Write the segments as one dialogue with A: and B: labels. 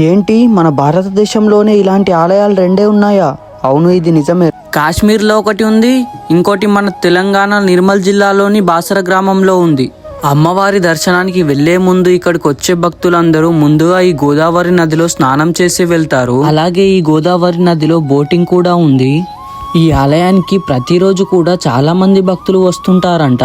A: ఏంటి? మన భారతదేశంలోనే ఇలాంటి ఆలయాలు రెండే ఉన్నాయా? అవును ఇది నిజమే.
B: కాశ్మీర్లో ఒకటి ఉంది ఇంకోటి మన తెలంగాణ నిర్మల్ జిల్లాలోని బాసర గ్రామంలో ఉంది. అమ్మవారి దర్శనానికి వెళ్ళే ముందు ఇక్కడికి వచ్చే భక్తులందరూ ముందుగా ఈ గోదావరి నదిలో స్నానం చేసి వెళ్తారు. అలాగే ఈ గోదావరి నదిలో బోటింగ్ కూడా ఉంది. ఈ ఆలయానికి ప్రతిరోజు కూడా చాలా మంది భక్తులు వస్తుంటారంట.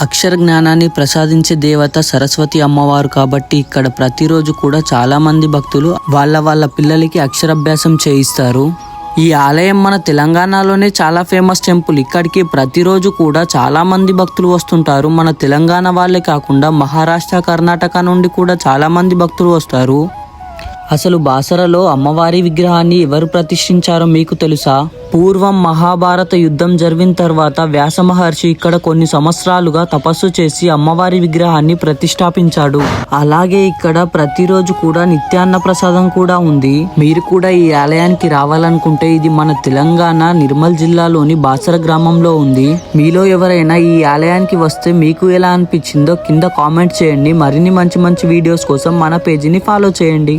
B: అక్షర జ్ఞానాన్ని ప్రసాదించే దేవత సరస్వతి అమ్మవారు కాబట్టి ఇక్కడ ప్రతిరోజు కూడా చాలామంది భక్తులు వాళ్ళ వాళ్ళ పిల్లలకి అక్షరాభ్యాసం చేయిస్తారు. ఈ ఆలయం మన తెలంగాణలోనే చాలా ఫేమస్ టెంపుల్. ఇక్కడికి ప్రతిరోజు కూడా చాలామంది భక్తులు వస్తుంటారు. మన తెలంగాణ వాళ్ళే కాకుండా మహారాష్ట్ర కర్ణాటక నుండి కూడా చాలామంది భక్తులు వస్తారు. అసలు బాసరలో అమ్మవారి విగ్రహాన్ని ఎవరు ప్రతిష్ఠించారో మీకు తెలుసా? పూర్వం మహాభారత యుద్ధం జరిగిన తర్వాత వ్యాస మహర్షి ఇక్కడ కొన్ని సంవత్సరాలుగా తపస్సు చేసి అమ్మవారి విగ్రహాన్ని ప్రతిష్టాపించాడు అలాగే ఇక్కడ ప్రతిరోజు కూడా నిత్యాన్న ప్రసాదం కూడా ఉంది. మీరు కూడా ఈ ఆలయానికి రావాలనుకుంటే ఇది మన తెలంగాణ నిర్మల్ జిల్లాలోని బాసర గ్రామంలో ఉంది. మీలో ఎవరైనా ఈ ఆలయానికి వస్తే మీకు ఎలా అనిపించిందో కింద కామెంట్ చేయండి. మరిన్ని మంచి మంచి వీడియోస్ కోసం మన పేజీని ఫాలో చేయండి.